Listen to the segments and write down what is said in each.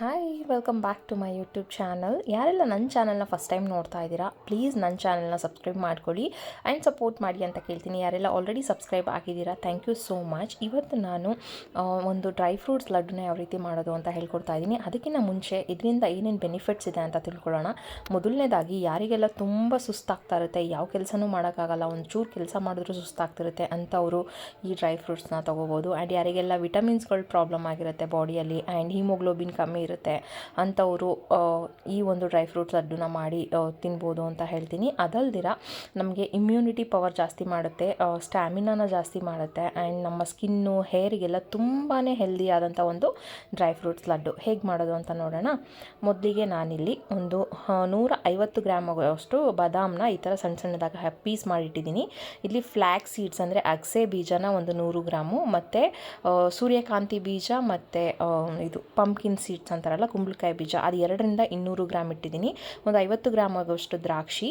Hi welcome back to my YouTube channel ಯಾರೆಲ್ಲ ನನ್ನ ಚಾನಲ್ನ ಫಸ್ಟ್ ಟೈಮ್ ನೋಡ್ತಾ ಇದ್ದೀರಾ ಪ್ಲೀಸ್ ನನ್ನ ಚಾನಲ್ನ ಸಬ್ಸ್ಕ್ರೈಬ್ ಮಾಡ್ಕೊಳ್ಳಿ ಆ್ಯಂಡ್ ಸಪೋರ್ಟ್ ಮಾಡಿ ಅಂತ ಕೇಳ್ತೀನಿ. ಯಾರೆಲ್ಲ ಆಲ್ರೆಡಿ ಸಬ್ಸ್ಕ್ರೈಬ್ ಆಗಿದ್ದೀರಾ ಥ್ಯಾಂಕ್ ಯು ಸೋ ಮಚ್ ಇವತ್ತು ನಾನು ಒಂದು ಡ್ರೈ ಫ್ರೂಟ್ಸ್ ಲಡ್ಡುನ ಯಾವ ರೀತಿ ಮಾಡೋದು ಅಂತ ಹೇಳ್ಕೊಡ್ತಾ ಇದ್ದೀನಿ. ಅದಕ್ಕಿಂತ ಮುಂಚೆ ಇದರಿಂದ ಏನೇನು ಬೆನಿಫಿಟ್ಸ್ ಇದೆ ಅಂತ ತಿಳ್ಕೊಳ್ಳೋಣ. ಮೊದಲನೇದಾಗಿ ಯಾರಿಗೆಲ್ಲ ತುಂಬ ಸುಸ್ತಾಗ್ತಾ ಇರುತ್ತೆ, ಯಾವ ಕೆಲಸನೂ ಮಾಡೋಕ್ಕಾಗಲ್ಲ, ಒಂಚೂರು ಕೆಲಸ ಮಾಡಿದ್ರೂ ಸುಸ್ತಾಗ್ತಿರುತ್ತೆ ಅಂಥವರು ಈ ಡ್ರೈ ಫ್ರೂಟ್ಸ್ನ ತೊಗೋಬೋದು. ಆ್ಯಂಡ್ ಯಾರಿಗೆಲ್ಲ ವಿಟಮಿನ್ಸ್ಗಳು ಪ್ರಾಬ್ಲಮ್ ಆಗಿರುತ್ತೆ ಬಾಡಿಯಲ್ಲಿ ಆ್ಯಂಡ್ ಹಿಮೋಗ್ಲೋಬಿನ್ ಕಮ್ಮಿ ಇರುತ್ತೆ ಅಂಥವರು ಈ ಒಂದು ಡ್ರೈ ಫ್ರೂಟ್ಸ್ ಲಡ್ಡುನ ಮಾಡಿ ತಿನ್ಬೋದು ಅಂತ ಹೇಳ್ತೀನಿ. ಅದಲ್ದಿರ ನಮಗೆ ಇಮ್ಯುನಿಟಿ ಪವರ್ ಜಾಸ್ತಿ ಮಾಡುತ್ತೆ ಸ್ಟ್ಯಾಮಿನಾನ ಜಾಸ್ತಿ ಮಾಡುತ್ತೆ ಆ್ಯಂಡ್ ನಮ್ಮ ಸ್ಕಿನ್ನು, ಹೇರಿಗೆಲ್ಲ ತುಂಬಾ ಹೆಲ್ದಿ ಆದಂಥ ಒಂದು ಡ್ರೈ ಫ್ರೂಟ್ಸ್ ಲಡ್ಡು. ಹೇಗೆ ಮಾಡೋದು ಅಂತ ನೋಡೋಣ. ಮೊದಲಿಗೆ ನಾನಿಲ್ಲಿ ಒಂದು ನೂರ ಐವತ್ತು ಗ್ರಾಮ್ ಅಷ್ಟು ಬಾದಾಮನ್ನ ಈ ಥರ ಸಣ್ಣ ಸಣ್ಣದಾಗ ಪೀಸ್ ಮಾಡಿಟ್ಟಿದ್ದೀನಿ. ಇಲ್ಲಿ ಫ್ಲ್ಯಾಕ್ ಸೀಡ್ಸ್ ಅಂದರೆ ಅಗಸೆ ಬೀಜನ ಒಂದು ನೂರು ಗ್ರಾಮು, ಮತ್ತು ಸೂರ್ಯಕಾಂತಿ ಬೀಜ, ಮತ್ತು ಇದು ಪಂಪ್ಕಿನ್ ಸೀಡ್ಸ್ ಅಂತಾರಲ್ಲ, ಕುಂಬಳಕಾಯಿ ಬೀಜ. ಅದು ಎರಡರಿಂದ ಇನ್ನೂರು ಗ್ರಾಮ್ ಇಟ್ಟಿದ್ದೀನಿ. ಒಂದು ಐವತ್ತು ಗ್ರಾಮ್ ಆಗುವಷ್ಟು ದ್ರಾಕ್ಷಿ,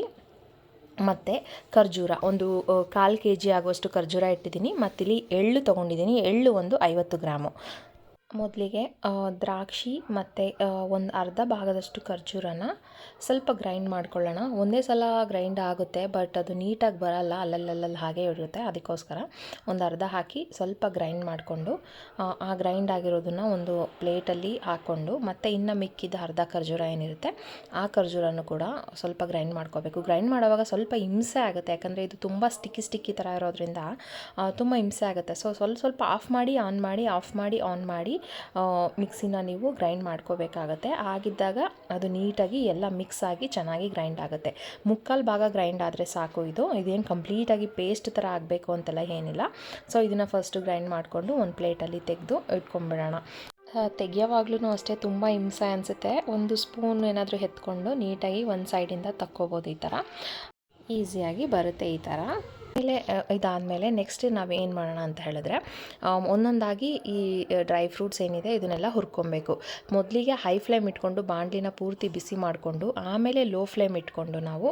ಮತ್ತು ಖರ್ಜೂರ. ಒಂದು ಕಾಲು ಕೆ ಜಿ ಆಗುವಷ್ಟು ಖರ್ಜೂರ ಇಟ್ಟಿದ್ದೀನಿ. ಮತ್ತಿಲ್ಲಿ ಎಳ್ಳು ತೊಗೊಂಡಿದ್ದೀನಿ. ಎಳ್ಳು ಒಂದು ಐವತ್ತು ಗ್ರಾಮು. ಮೊದಲಿಗೆ ದ್ರಾಕ್ಷಿ ಮತ್ತು ಒಂದು ಅರ್ಧ ಭಾಗದಷ್ಟು ಖರ್ಜೂರನ ಸ್ವಲ್ಪ ಗ್ರೈಂಡ್ ಮಾಡ್ಕೊಳ್ಳೋಣ. ಒಂದೇ ಸಲ ಗ್ರೈಂಡ್ ಆಗುತ್ತೆ ಬಟ್ ಅದು ನೀಟಾಗಿ ಬರಲ್ಲ ಅಲ್ಲಲ್ಲಲ್ಲಿ ಹಾಗೆ ಇರುತ್ತೆ. ಅದಕ್ಕೋಸ್ಕರ ಒಂದು ಅರ್ಧ ಹಾಕಿ ಸ್ವಲ್ಪ ಗ್ರೈಂಡ್ ಮಾಡಿಕೊಂಡು, ಆ ಗ್ರೈಂಡ್ ಆಗಿರೋದನ್ನು ಒಂದು ಪ್ಲೇಟಲ್ಲಿ ಹಾಕ್ಕೊಂಡು, ಮತ್ತು ಇನ್ನು ಮಿಕ್ಕಿದ ಅರ್ಧ ಖರ್ಜೂರ ಏನಿರುತ್ತೆ, ಆ ಖರ್ಜೂರನ್ನು ಕೂಡ ಸ್ವಲ್ಪ ಗ್ರೈಂಡ್ ಮಾಡ್ಕೋಬೇಕು. ಗ್ರೈಂಡ್ ಮಾಡುವಾಗ ಸ್ವಲ್ಪ ಹಿಂಸೆ ಆಗುತ್ತೆ, ಯಾಕಂದರೆ ಇದು ತುಂಬ ಸ್ಟಿಕ್ಕಿ ಸ್ಟಿಕ್ಕಿ ಥರ ಇರೋದ್ರಿಂದ ತುಂಬ ಹಿಂಸೆ ಆಗುತ್ತೆ. ಸೊ ಸ್ವಲ್ಪ ಸ್ವಲ್ಪ ಆಫ್ ಮಾಡಿ ಆನ್ ಮಾಡಿ ಆಫ್ ಮಾಡಿ ಆನ್ ಮಾಡಿ ಮಿಕ್ಸಿನ ನೀವು ಗ್ರೈಂಡ್ ಮಾಡ್ಕೋಬೇಕಾಗತ್ತೆ. ಆಗಿದ್ದಾಗ ಅದು ನೀಟಾಗಿ ಎಲ್ಲ ಮಿಕ್ಸ್ ಆಗಿ ಚೆನ್ನಾಗಿ ಗ್ರೈಂಡ್ ಆಗುತ್ತೆ. ಮುಕ್ಕಾಲು ಭಾಗ ಗ್ರೈಂಡ್ ಆದರೆ ಸಾಕು ಇದು. ಇದೇನು ಕಂಪ್ಲೀಟಾಗಿ ಪೇಸ್ಟ್ ಥರ ಆಗಬೇಕು ಅಂತೆಲ್ಲ ಏನಿಲ್ಲ. ಸೊ ಇದನ್ನು ಫಸ್ಟು ಗ್ರೈಂಡ್ ಮಾಡಿಕೊಂಡು ಒಂದು ಪ್ಲೇಟಲ್ಲಿ ತೆಗೆದು ಇಟ್ಕೊಂಡ್ಬಿಡೋಣ ತೆಗಿಯೋವಾಗ್ಲೂ ಅಷ್ಟೇ ತುಂಬ ಹಿಂಸೆ ಅನಿಸುತ್ತೆ. ಒಂದು ಸ್ಪೂನ್ ಏನಾದರೂ ಎತ್ಕೊಂಡು ನೀಟಾಗಿ ಒಂದು ಸೈಡಿಂದ ತಕ್ಕೋಬೋದು ಈ ಥರ ಈಸಿಯಾಗಿ ಬರುತ್ತೆ ಈ ಥರ ಆಮೇಲೆ ಇದಾದಮೇಲೆ ನೆಕ್ಸ್ಟ್ ನಾವೇನು ಮಾಡೋಣ ಅಂತ ಹೇಳಿದ್ರೆ ಒಂದೊಂದಾಗಿ ಈ ಡ್ರೈ ಫ್ರೂಟ್ಸ್ ಏನಿದೆ ಇದನ್ನೆಲ್ಲ ಹುರ್ಕೊಬೇಕು. ಮೊದಲಿಗೆ ಹೈ ಫ್ಲೇಮ್ ಇಟ್ಕೊಂಡು ಬಾಣಲಿನ ಪೂರ್ತಿ ಬಿಸಿ ಮಾಡಿಕೊಂಡು, ಆಮೇಲೆ ಲೋ ಫ್ಲೇಮ್ ಇಟ್ಕೊಂಡು ನಾವು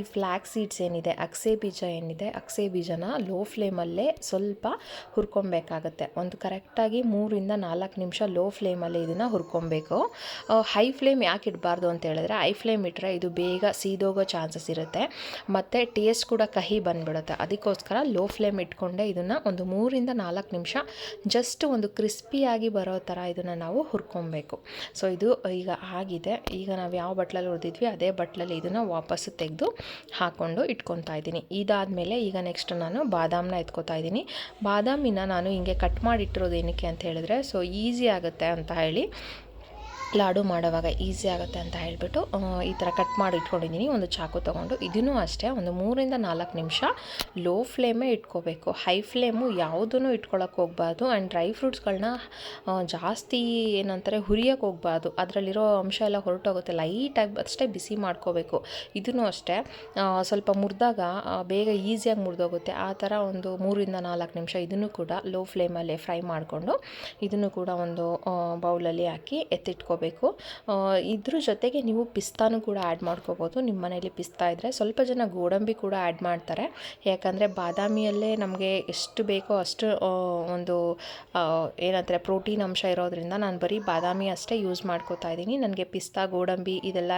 ಈ ಫ್ಲ್ಯಾಕ್ ಸೀಡ್ಸ್ ಏನಿದೆ, ಅಕ್ಸೆ ಬೀಜ ಏನಿದೆ, ಅಕ್ಸೆ ಬೀಜನ ಲೋ ಫ್ಲೇಮಲ್ಲೇ ಸ್ವಲ್ಪ ಹುರ್ಕೊಬೇಕಾಗತ್ತೆ. ಒಂದು ಕರೆಕ್ಟಾಗಿ ಮೂರಿಂದ ನಾಲ್ಕು ನಿಮಿಷ ಲೋ ಫ್ಲೇಮಲ್ಲಿ ಇದನ್ನು ಹುರ್ಕೊಬೇಕು. ಹೈ ಫ್ಲೇಮ್ ಯಾಕೆ ಇಡಬಾರ್ದು ಅಂತ ಹೇಳಿದ್ರೆ ಹೈ ಫ್ಲೇಮ್ ಇಟ್ಟರೆ ಇದು ಬೇಗ ಸೀದೋಗೋ ಚಾನ್ಸಸ್ ಇರುತ್ತೆ. ಮತ್ತು ಟೇಸ್ಟ್ ಕೂಡ ಕಹಿ ಬಂದ್ಬಿಡುತ್ತೆ. ಅದಕ್ಕೋಸ್ಕರ ಲೋ ಫ್ಲೇಮ್ ಇಟ್ಕೊಂಡೆ ಇದನ್ನು ಒಂದು ಮೂರಿಂದ ನಾಲ್ಕು ನಿಮಿಷ ಜಸ್ಟ್ ಒಂದು ಕ್ರಿಸ್ಪಿಯಾಗಿ ಬರೋ ಥರ ಇದನ್ನು ನಾವು ಹುರ್ಕೊಬೇಕು. ಸೊ ಇದು ಈಗ ಆಗಿದೆ. ಈಗ ನಾವು ಯಾವ ಬಟ್ಲಲ್ಲಿ ಹುರಿದಿದ್ವಿ, ಅದೇ ಬಟ್ಲಲ್ಲಿ ಇದನ್ನು ವಾಪಸ್ಸು ತೆಗೆದು ಹಾಕ್ಕೊಂಡು ಇಟ್ಕೊತಾ ಇದ್ದೀನಿ. ಇದಾದಮೇಲೆ ಈಗ ನೆಕ್ಸ್ಟ್ ನಾನು ಬಾದಾಮನ್ನ ಎತ್ಕೋತಾ ಇದ್ದೀನಿ. ಬಾದಾಮಿನ ನಾನು ಹಿಂಗೆ ಕಟ್ ಮಾಡಿಟ್ಟಿರೋದು ಏನಕ್ಕೆ ಅಂತ ಹೇಳಿದ್ರೆ ಸೊ ಈಸಿ ಆಗುತ್ತೆ ಅಂತ ಹೇಳಿ ಲಾಡು ಮಾಡೋವಾಗ ಈಸಿ ಆಗುತ್ತೆ ಅಂತ ಹೇಳಿಬಿಟ್ಟು ಈ ಥರ ಕಟ್ ಮಾಡಿ ಇಟ್ಕೊಂಡಿದ್ದೀನಿ. ಒಂದು ಚಾಕು ತೊಗೊಂಡು ಇದನ್ನು ಅಷ್ಟೇ ಒಂದು ಮೂರಿಂದ ನಾಲ್ಕು ನಿಮಿಷ ಲೋ ಫ್ಲೇಮೇ ಇಟ್ಕೋಬೇಕು. ಹೈ ಫ್ಲೇಮು ಯಾವುದೂ ಇಟ್ಕೊಳಕ್ಕೆ ಹೋಗ್ಬಾರ್ದು. ಆ್ಯಂಡ್ ಡ್ರೈ ಫ್ರೂಟ್ಸ್ಗಳನ್ನ ಜಾಸ್ತಿ ಏನಂತಾರೆ ಹುರಿಯೋಕೆ ಹೋಗ್ಬಾರ್ದು. ಅದರಲ್ಲಿರೋ ಅಂಶ ಎಲ್ಲ ಹೊರಟೋಗುತ್ತೆ. ಲೈಟಾಗಿ ಅಷ್ಟೇ ಬಿಸಿ ಮಾಡ್ಕೋಬೇಕು. ಇದನ್ನು ಅಷ್ಟೇ ಸ್ವಲ್ಪ ಮುರಿದಾಗ ಬೇಗ ಈಸಿಯಾಗಿ ಮುರಿದೋಗುತ್ತೆ. ಆ ಥರ ಒಂದು ಮೂರಿಂದ ನಾಲ್ಕು ನಿಮಿಷ ಇದನ್ನು ಕೂಡ ಲೋ ಫ್ಲೇಮಲ್ಲೇ ಫ್ರೈ ಮಾಡಿಕೊಂಡು ಇದನ್ನು ಕೂಡ ಒಂದು ಬೌಲಲ್ಲಿ ಹಾಕಿ ಎತ್ತಿಟ್ಕೋಬೇಕು. ಆ, ಇದ್ರ ಜೊತೆಗೆ ನೀವು ಪಿಸ್ತಾನು ಕೂಡ ಆ್ಯಡ್ ಮಾಡ್ಕೋಬೋದು. ನಿಮ್ಮ ಮನೇಲಿ ಪಿಸ್ತಾ ಇದ್ದರೆ ಸ್ವಲ್ಪ ಜನ ಗೋಡಂಬಿ ಕೂಡ ಆ್ಯಡ್ ಮಾಡ್ತಾರೆ. ಯಾಕಂದರೆ ಬಾದಾಮಿಯಲ್ಲೇ ನಮಗೆ ಎಷ್ಟು ಬೇಕೋ ಅಷ್ಟು ಒಂದು ಏನಂತಾರೆ ಪ್ರೋಟೀನ್ ಅಂಶ ಇರೋದ್ರಿಂದ ನಾನು ಬರೀ ಬಾದಾಮಿ ಅಷ್ಟೇ ಯೂಸ್ ಮಾಡ್ಕೋತಾ ಇದ್ದೀನಿ. ನನಗೆ ಪಿಸ್ತಾ ಗೋಡಂಬಿ ಇದೆಲ್ಲ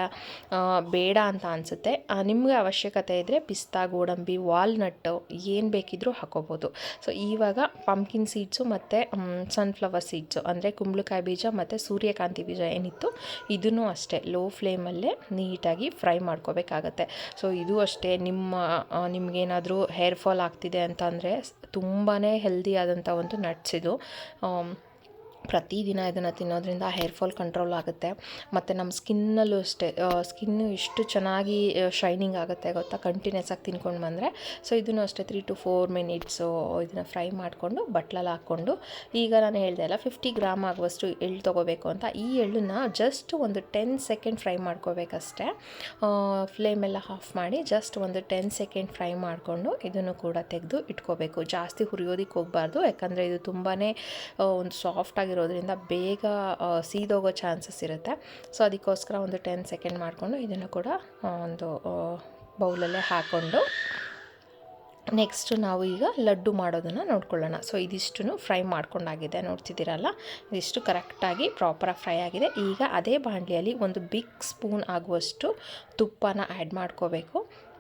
ಬೇಡ ಅಂತ ಅನಿಸುತ್ತೆ. ನಿಮಗೆ ಅವಶ್ಯಕತೆ ಇದ್ದರೆ ಪಿಸ್ತಾ ಗೋಡಂಬಿ ವಾಲ್ನಟ್ಟು ಏನು ಬೇಕಿದ್ರೂ ಹಾಕೋಬೋದು. ಸೊ ಇವಾಗ ಪಂಪ್ಕಿನ್ ಸೀಡ್ಸು ಮತ್ತು ಸನ್ಫ್ಲವರ್ ಸೀಡ್ಸು ಅಂದರೆ ಕುಂಬಳಕಾಯಿ ಬೀಜ ಮತ್ತು ಸೂರ್ಯಕಾಂತಿ ಬೀಜ ಏನಿತ್ತು? ಇದೂ ಅಷ್ಟೇ ಲೋ ಫ್ಲೇಮಲ್ಲೇ ನೀಟಾಗಿ ಫ್ರೈ ಮಾಡ್ಕೋಬೇಕಾಗತ್ತೆ. ಸೊ ಇದು ಅಷ್ಟೇ, ನಿಮ್ಮ ನಿಮಗೇನಾದರೂ ಹೇರ್ ಫಾಲ್ ಆಗ್ತಿದೆ ಅಂತಂದರೆ ತುಂಬಾ ಹೆಲ್ದಿ ಆದಂಥ ಒಂದು ನಟ್ಸ್ ಇದು. ಪ್ರತಿದಿನ ಇದನ್ನು ತಿನ್ನೋದ್ರಿಂದ ಹೇರ್ ಫಾಲ್ ಕಂಟ್ರೋಲ್ ಆಗುತ್ತೆ. ಮತ್ತು ನಮ್ಮ ಸ್ಕಿನ್ನಲ್ಲೂ ಅಷ್ಟೇ ಸ್ಕಿನ್ನು ಎಷ್ಟು ಚೆನ್ನಾಗಿ ಶೈನಿಂಗ್ ಆಗುತ್ತೆ ಗೊತ್ತಾ? ಕಂಟಿನ್ಯೂಸ್ ಆಗಿ ತಿನ್ಕೊಂಡು ಬಂದರೆ. ಸೊ ಇದನ್ನು ಅಷ್ಟೇ ತ್ರೀ ಟು ಫೋರ್ ಮಿನಿಟ್ಸು ಇದನ್ನು ಫ್ರೈ ಮಾಡಿಕೊಂಡು, ಬಟ್ಲಲ್ಲಿ ಹಾಕ್ಕೊಂಡು, ಈಗ ನಾನು ಹೇಳಿದೆ ಅಲ್ಲ ಫಿಫ್ಟಿ ಗ್ರಾಮ್ ಆಗುವಷ್ಟು ಎಳ್ಳು ತೊಗೋಬೇಕು ಅಂತ. ಈ ಎಳ್ಳನ್ನ ಜಸ್ಟ್ ಒಂದು ಟೆನ್ ಸೆಕೆಂಡ್ ಫ್ರೈ ಮಾಡ್ಕೋಬೇಕಷ್ಟೇ. ಫ್ಲೇಮೆಲ್ಲ ಆಫ್ ಮಾಡಿ ಜಸ್ಟ್ ಒಂದು ಟೆನ್ ಸೆಕೆಂಡ್ ಫ್ರೈ ಮಾಡಿಕೊಂಡು ಇದನ್ನು ಕೂಡ ತೆಗೆದು ಇಟ್ಕೋಬೇಕು. ಜಾಸ್ತಿ ಹುರಿಯೋದಕ್ಕೆ ಹೋಗಬಾರ್ದು, ಯಾಕಂದರೆ ಇದು ತುಂಬಾ ಒಂದು ಸಾಫ್ಟ್ ಆಗಿರೋದ್ರಿಂದ ಬೇಗ ಸೀದೋಗೋ ಚಾನ್ಸಸ್ ಇರುತ್ತೆ. ಸೊ ಅದಕ್ಕೋಸ್ಕರ ಒಂದು ಟೆನ್ ಸೆಕೆಂಡ್ ಮಾಡಿಕೊಂಡು ಇದನ್ನು ಕೂಡ ಒಂದು ಬೌಲಲ್ಲೇ ಹಾಕ್ಕೊಂಡು ನೆಕ್ಸ್ಟು ನಾವು ಈಗ ಲಡ್ಡು ಮಾಡೋದನ್ನು ನೋಡ್ಕೊಳ್ಳೋಣ. ಸೊ ಇದಿಷ್ಟು ಫ್ರೈ ಮಾಡ್ಕೊಂಡಾಗಿದೆ. ನೋಡ್ತಿದ್ದೀರಲ್ಲ? ಇದಿಷ್ಟು ಕರೆಕ್ಟಾಗಿ ಪ್ರಾಪರಾಗಿ ಫ್ರೈ ಆಗಿದೆ. ಈಗ ಅದೇ ಬಾಣಲಿಯಲ್ಲಿ ಒಂದು ಬಿಗ್ ಸ್ಪೂನ್ ಆಗುವಷ್ಟು ತುಪ್ಪನ ಆ್ಯಡ್ ಮಾಡ್ಕೋಬೇಕು.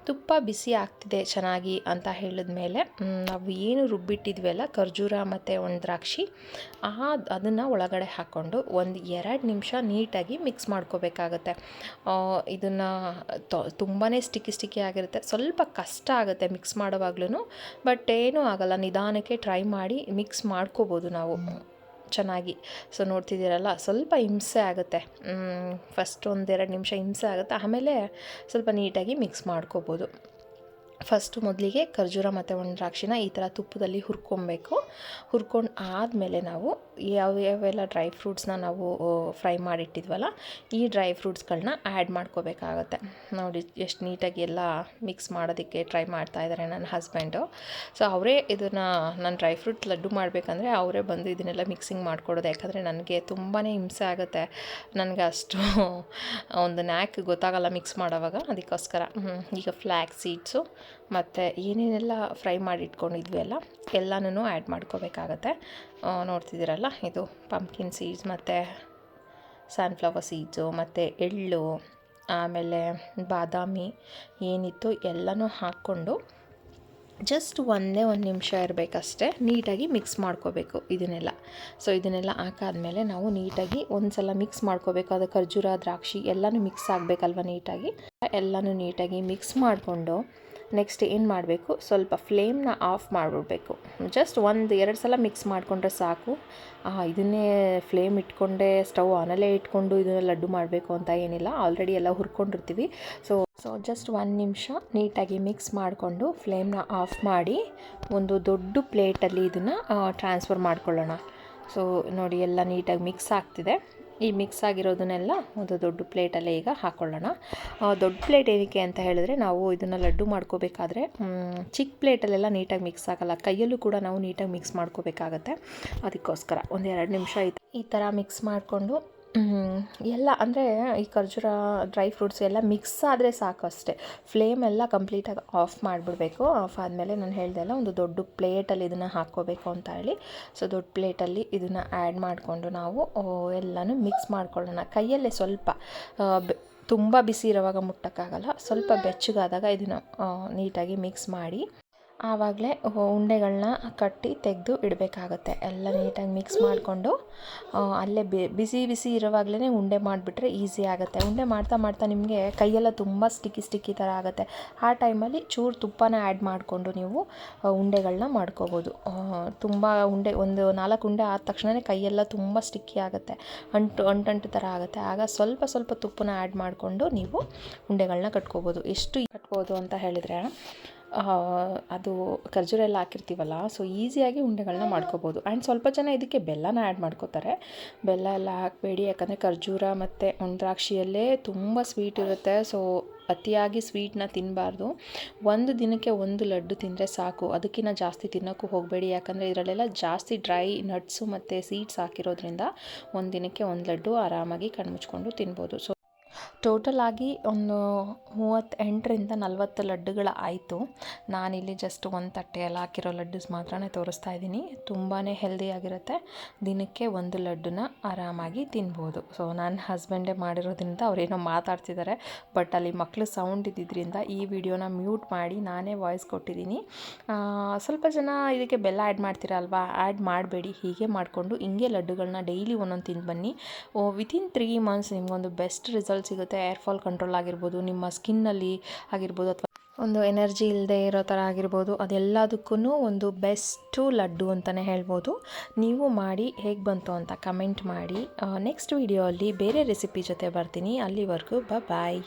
ತುಪ್ಪ ಬಿಸಿ ಆಗ್ತಿದೆ ಚೆನ್ನಾಗಿ ಅಂತ ಹೇಳಿದ ಮೇಲೆ ನಾವು ಏನು ರುಬ್ಬಿಟ್ಟಿದ್ವಲ್ಲ, ಖರ್ಜೂರ ಮತ್ತು ಒಂದು ದ್ರಾಕ್ಷಿ, ಆ ಅದನ್ನು ಒಳಗಡೆ ಹಾಕ್ಕೊಂಡು ಒಂದು ಎರಡು ನಿಮಿಷ ನೀಟಾಗಿ ಮಿಕ್ಸ್ ಮಾಡ್ಕೋಬೇಕಾಗುತ್ತೆ. ಇದನ್ನು ತುಂಬಾ ಸ್ಟಿಕ್ಕಿ ಸ್ಟಿಕ್ಕಿ ಆಗಿರುತ್ತೆ. ಸ್ವಲ್ಪ ಕಷ್ಟ ಆಗುತ್ತೆ ಮಿಕ್ಸ್ ಮಾಡೋವಾಗ್ಲೂ ಬಟ್ ಏನೂ ಆಗಲ್ಲ. ನಿಧಾನಕ್ಕೆ ಟ್ರೈ ಮಾಡಿ ಮಿಕ್ಸ್ ಮಾಡ್ಕೋಬೋದು ನಾವು. ಚೆನ್ನಾಗಿ. ಸೊ ನೋಡ್ತಿದ್ದೀರಲ್ಲ, ಸ್ವಲ್ಪ ಹಿಂಸೆ ಆಗುತ್ತೆ. ಫಸ್ಟ್ ಒಂದೆರಡು ನಿಮಿಷ ಹಿಂಸೆ ಆಗುತ್ತೆ. ಆಮೇಲೆ ಸ್ವಲ್ಪ ನೀಟಾಗಿ ಮಿಕ್ಸ್ ಮಾಡ್ಕೋಬೋದು. ಫಸ್ಟು ಮೊದಲಿಗೆ ಖರ್ಜೂರ ಮತ್ತು ಒಣ ದ್ರಾಕ್ಷಿನ ಈ ಥರ ತುಪ್ಪದಲ್ಲಿ ಹುರ್ಕೊಬೇಕು. ಹುರ್ಕೊಂಡು ಆದಮೇಲೆ ನಾವು ಯಾವ ಯಾವೆಲ್ಲ ಡ್ರೈ ಫ್ರೂಟ್ಸ್ನ ನಾವು ಫ್ರೈ ಮಾಡಿಟ್ಟಿದ್ವಲ್ಲ, ಈ ಡ್ರೈ ಫ್ರೂಟ್ಸ್ಗಳನ್ನ ಆ್ಯಡ್ ಮಾಡ್ಕೋಬೇಕಾಗತ್ತೆ. ನೋಡಿ, ಎಷ್ಟು ನೀಟಾಗಿ ಎಲ್ಲ ಮಿಕ್ಸ್ ಮಾಡೋದಕ್ಕೆ ಟ್ರೈ ಮಾಡ್ತಾ ಇದ್ದಾರೆ ನನ್ನ ಹಸ್ಬೆಂಡು ಸೊ ಅವರೇ ಇದನ್ನು ನಾನು ಡ್ರೈ ಫ್ರೂಟ್ ಲಡ್ಡು ಮಾಡಬೇಕಂದ್ರೆ ಅವರೇ ಬಂದು ಇದನ್ನೆಲ್ಲ ಮಿಕ್ಸಿಂಗ್ ಮಾಡಿಕೊಡೋದು. ಯಾಕಂದರೆ ನನಗೆ ತುಂಬಾ ಹಿಂಸೆ ಆಗುತ್ತೆ. ನನಗೆ ಅಷ್ಟು ಒಂದು ನ್ಯಾಕ್ ಗೊತ್ತಾಗಲ್ಲ ಮಿಕ್ಸ್ ಮಾಡೋವಾಗ. ಅದಕ್ಕೋಸ್ಕರ ಈಗ ಫ್ಲ್ಯಾಕ್ ಸೀಡ್ಸು ಮತ್ತು ಏನೇನೆಲ್ಲ ಫ್ರೈ ಮಾಡಿ ಇಟ್ಕೊಂಡಿದ್ವಿ ಅಲ್ಲ ಎಲ್ಲನೂ ಆ್ಯಡ್ ಮಾಡ್ಕೋಬೇಕಾಗತ್ತೆ. ನೋಡ್ತಿದ್ದೀರಲ್ಲ, ಇದು ಪಂಪ್ಕಿನ್ ಸೀಡ್ಸ್ ಮತ್ತು ಸನ್ಫ್ಲವರ್ ಸೀಡ್ಸು ಮತ್ತು ಎಳ್ಳು, ಆಮೇಲೆ ಬಾದಾಮಿ, ಏನಿತ್ತು ಎಲ್ಲನೂ ಹಾಕ್ಕೊಂಡು ಜಸ್ಟ್ ಒಂದೇ ಒಂದು ನಿಮಿಷ ಇರಬೇಕಷ್ಟೇ, ನೀಟಾಗಿ ಮಿಕ್ಸ್ ಮಾಡ್ಕೋಬೇಕು ಇದನ್ನೆಲ್ಲ. ಸೊ ಇದನ್ನೆಲ್ಲ ಹಾಕಾದ್ಮೇಲೆ ನಾವು ನೀಟಾಗಿ ಒಂದು ಸಲ ಮಿಕ್ಸ್ ಮಾಡ್ಕೋಬೇಕು. ಅದು ಖರ್ಜೂರ, ದ್ರಾಕ್ಷಿ ಎಲ್ಲನೂ ಮಿಕ್ಸ್ ಆಗಬೇಕಲ್ವ ನೀಟಾಗಿ? ಎಲ್ಲನೂ ನೀಟಾಗಿ ಮಿಕ್ಸ್ ಮಾಡಿಕೊಂಡು ನೆಕ್ಸ್ಟ್ ಏನು ಮಾಡಬೇಕು? ಸ್ವಲ್ಪ ಫ್ಲೇಮ್ನ ಆಫ್ ಮಾಡಿಬಿಡ್ಬೇಕು. ಜಸ್ಟ್ ಒಂದು ಎರಡು ಸಲ ಮಿಕ್ಸ್ ಮಾಡಿಕೊಂಡ್ರೆ ಸಾಕು. ಇದನ್ನೇ ಫ್ಲೇಮ್ ಇಟ್ಕೊಂಡೆ ಸ್ಟವ್ ಆನಲ್ಲೇ ಇಟ್ಕೊಂಡು ಇದನ್ನ ಲಡ್ಡು ಮಾಡಬೇಕು ಅಂತ ಏನಿಲ್ಲ. ಆಲ್ರೆಡಿ ಎಲ್ಲ ಹುರ್ಕೊಂಡಿರ್ತೀವಿ. ಸೊ ಸೊ ಜಸ್ಟ್ ಒಂದು ನಿಮಿಷ ನೀಟಾಗಿ ಮಿಕ್ಸ್ ಮಾಡಿಕೊಂಡು ಫ್ಲೇಮ್ನ ಆಫ್ ಮಾಡಿ ಒಂದು ದೊಡ್ಡ ಪ್ಲೇಟಲ್ಲಿ ಇದನ್ನು ಟ್ರಾನ್ಸ್ಫರ್ ಮಾಡ್ಕೊಳ್ಳೋಣ. ಸೊ ನೋಡಿ ಎಲ್ಲ ನೀಟಾಗಿ ಮಿಕ್ಸ್ ಆಗ್ತಿದೆ. ಈ ಮಿಕ್ಸ್ ಆಗಿರೋದನ್ನೆಲ್ಲ ಒಂದು ದೊಡ್ಡ ಪ್ಲೇಟಲ್ಲೇ ಈಗ ಹಾಕ್ಕೊಳ್ಳೋಣ ದೊಡ್ಡ ಪ್ಲೇಟ್ ಏನಕ್ಕೆ ಅಂತ ಹೇಳಿದ್ರೆ ನಾವು ಇದನ್ನು ಲಡ್ಡು ಮಾಡ್ಕೋಬೇಕಾದ್ರೆ ಚಿಕ್ಕ ಪ್ಲೇಟಲ್ಲೆಲ್ಲ ನೀಟಾಗಿ ಮಿಕ್ಸ್ ಆಗಲ್ಲ. ಕೈಯಲ್ಲೂ ಕೂಡ ನಾವು ನೀಟಾಗಿ ಮಿಕ್ಸ್ ಮಾಡ್ಕೋಬೇಕಾಗತ್ತೆ. ಅದಕ್ಕೋಸ್ಕರ ಒಂದು ಎರಡು ನಿಮಿಷ ಈ ಥರ ಮಿಕ್ಸ್ ಮಾಡಿಕೊಂಡು ಎಲ್ಲ ಅಂದರೆ ಈ ಖರ್ಜೂರ ಡ್ರೈ ಫ್ರೂಟ್ಸ್ ಎಲ್ಲ ಮಿಕ್ಸ್ ಆದರೆ ಸಾಕು ಅಷ್ಟೇ. ಫ್ಲೇಮ್ ಎಲ್ಲ ಕಂಪ್ಲೀಟಾಗಿ ಆಫ್ ಮಾಡಿಬಿಡ್ಬೇಕು. ಆಫ್ ಆದಮೇಲೆ ನಾನು ಹೇಳ್ದೆ ಒಂದು ದೊಡ್ಡ ಪ್ಲೇಟಲ್ಲಿ ಇದನ್ನು ಹಾಕ್ಕೋಬೇಕು ಅಂತ ಹೇಳಿ. ಸೊ ದೊಡ್ಡ ಪ್ಲೇಟಲ್ಲಿ ಇದನ್ನು ಆ್ಯಡ್ ಮಾಡಿಕೊಂಡು ನಾವು ಎಲ್ಲನೂ ಮಿಕ್ಸ್ ಮಾಡ್ಕೊಳ್ಳೋಣ. ಕೈಯಲ್ಲೇ ಸ್ವಲ್ಪ ತುಂಬ ಬಿಸಿ ಇರೋವಾಗ ಮುಟ್ಟೋಕ್ಕಾಗಲ್ಲ. ಸ್ವಲ್ಪ ಬೆಚ್ಚಗಾದಾಗ ಇದನ್ನು ನೀಟಾಗಿ ಮಿಕ್ಸ್ ಮಾಡಿ. ಆವಾಗಲೇ ಉಂಡೆಗಳನ್ನ ಕಟ್ಟಿ ತೆಗೆದು ಇಡಬೇಕಾಗತ್ತೆ. ಎಲ್ಲ ನೀಟಾಗಿ ಮಿಕ್ಸ್ ಮಾಡಿಕೊಂಡು ಅಲ್ಲೇ ಬಿಸಿ ಬಿಸಿ ಇರೋವಾಗಲೇ ಉಂಡೆ ಮಾಡಿಬಿಟ್ರೆ ಈಸಿ ಆಗುತ್ತೆ. ಉಂಡೆ ಮಾಡ್ತಾ ಮಾಡ್ತಾ ನಿಮಗೆ ಕೈಯೆಲ್ಲ ತುಂಬ ಸ್ಟಿಕ್ಕಿ ಸ್ಟಿಕ್ಕಿ ಥರ ಆಗುತ್ತೆ. ಆ ಟೈಮಲ್ಲಿ ಚೂರು ತುಪ್ಪನ ಆ್ಯಡ್ ಮಾಡಿಕೊಂಡು ನೀವು ಉಂಡೆಗಳನ್ನ ಮಾಡ್ಕೋಬೋದು. ತುಂಬ ಉಂಡೆ, ಒಂದು ನಾಲ್ಕು ಉಂಡೆ ಆದ ತಕ್ಷಣವೇ ಕೈಯೆಲ್ಲ ತುಂಬ ಸ್ಟಿಕ್ಕಿ ಆಗುತ್ತೆ. ಅಂಟು, ಅಂಟಂಟು ಥರ ಆಗುತ್ತೆ. ಆಗ ಸ್ವಲ್ಪ ಸ್ವಲ್ಪ ತುಪ್ಪನ ಆ್ಯಡ್ ಮಾಡಿಕೊಂಡು ನೀವು ಉಂಡೆಗಳನ್ನ ಕಟ್ಕೋಬೋದು. ಎಷ್ಟು ಕಟ್ಬೋದು ಅಂತ ಹೇಳಿದರೆ ಅದು ಖರ್ಜೂರ ಎಲ್ಲ ಹಾಕಿರ್ತೀವಲ್ಲ ಸೊ ಈಸಿಯಾಗಿ ಉಂಡೆಗಳನ್ನ ಮಾಡ್ಕೋಬೋದು. ಆ್ಯಂಡ್ ಸ್ವಲ್ಪ ಜನ ಇದಕ್ಕೆ ಬೆಲ್ಲನ ಆ್ಯಡ್ ಮಾಡ್ಕೋತಾರೆ. ಬೆಲ್ಲ ಎಲ್ಲ ಹಾಕಬೇಡಿ, ಯಾಕಂದರೆ ಖರ್ಜೂರ ಮತ್ತು ಒಣದ್ರಾಕ್ಷಿಯಲ್ಲೇ ತುಂಬ ಸ್ವೀಟ್ ಇರುತ್ತೆ. ಸೊ ಅತಿಯಾಗಿ ಸ್ವೀಟ್ನ ತಿನ್ನಬಾರ್ದು ಒಂದು ದಿನಕ್ಕೆ ಒಂದು ಲಡ್ಡು ತಿಂದರೆ ಸಾಕು. ಅದಕ್ಕಿಂತ ಜಾಸ್ತಿ ತಿನ್ನೋಕ್ಕೂ ಹೋಗಬೇಡಿ. ಯಾಕಂದರೆ ಇದರಲ್ಲೆಲ್ಲ ಜಾಸ್ತಿ ಡ್ರೈ ನಟ್ಸು ಮತ್ತು ಸೀಡ್ಸ್ ಹಾಕಿರೋದ್ರಿಂದ ಒಂದು ದಿನಕ್ಕೆ ಒಂದು ಲಡ್ಡು ಆರಾಮಾಗಿ ಕಣ್ಮುಚ್ಕೊಂಡು ತಿನ್ಬೋದು. ಸೊ ಟೋಟಲ್ ಆಗಿ ಒಂದು ಮೂವತ್ತೆಂಟರಿಂದ ನಲ್ವತ್ತು ಲಡ್ಡುಗಳು ಆಯಿತು. ನಾನಿಲ್ಲಿ ಜಸ್ಟ್ ಒಂದು ತಟ್ಟೆಯಲ್ಲಿ ಹಾಕಿರೋ ಲಡ್ಡುಸ್ ಮಾತ್ರನೇ ತೋರಿಸ್ತಾ ಇದ್ದೀನಿ. ತುಂಬಾ ಹೆಲ್ದಿಯಾಗಿರುತ್ತೆ ದಿನಕ್ಕೆ ಒಂದು ಲಡ್ಡುನ ಆರಾಮಾಗಿ ತಿನ್ಬೋದು. ಸೊ ನನ್ನ ಹಸ್ಬೆಂಡೇ ಮಾಡಿರೋದ್ರಿಂದ ಅವರೇನೋ ಮಾತಾಡ್ತಿದ್ದಾರೆ ಬಟ್ ಅಲ್ಲಿ ಮಕ್ಕಳು ಸೌಂಡ್ ಇದ್ದಿದ್ದರಿಂದ ಈ ವಿಡಿಯೋನ ಮ್ಯೂಟ್ ಮಾಡಿ ನಾನೇ ವಾಯ್ಸ್ ಕೊಟ್ಟಿದ್ದೀನಿ. ಸ್ವಲ್ಪ ಜನ ಇದಕ್ಕೆ ಬೆಲ್ಲ ಆ್ಯಡ್ ಮಾಡ್ತೀರಲ್ವಾ ಆ್ಯಡ್ ಮಾಡಬೇಡಿ. ಹೀಗೆ ಮಾಡಿಕೊಂಡು ಹಿಂಗೆ ಲಡ್ಡುಗಳನ್ನ ಡೈಲಿ ಒಂದೊಂದು ತಿಂದು ಬನ್ನಿ. ವಿತಿನ್ ತ್ರೀ ಮಂತ್ಸ್ ನಿಮಗೊಂದು ಬೆಸ್ಟ್ ರಿಸಲ್ಟ್ ಸಿಗುತ್ತೆ ಏರ್ ಫಾಲ್ ಕಂಟ್ರೋಲ್ ಆಗಿರ್ಬೋದು, ನಿಮ್ಮ ಸ್ಕಿನ್ನಲ್ಲಿ ಆಗಿರ್ಬೋದು ಅಥವಾ ಒಂದು ಎನರ್ಜಿ ಇಲ್ಲದೆ ಇರೋ ಥರ ಆಗಿರ್ಬೋದು ಅದೆಲ್ಲದಕ್ಕೂ ಒಂದು ಬೆಸ್ಟು ಲಡ್ಡು ಅಂತಲೇ ಹೇಳ್ಬೋದು. ನೀವು ಮಾಡಿ ಹೇಗೆ ಬಂತು ಅಂತ ಕಮೆಂಟ್ ಮಾಡಿ. ನೆಕ್ಸ್ಟ್ ವಿಡಿಯೋ ಅಲ್ಲಿ ಬೇರೆ ರೆಸಿಪಿ ಜೊತೆ ಬರ್ತೀನಿ. ಅಲ್ಲಿವರೆಗೂ ಬಾಯ್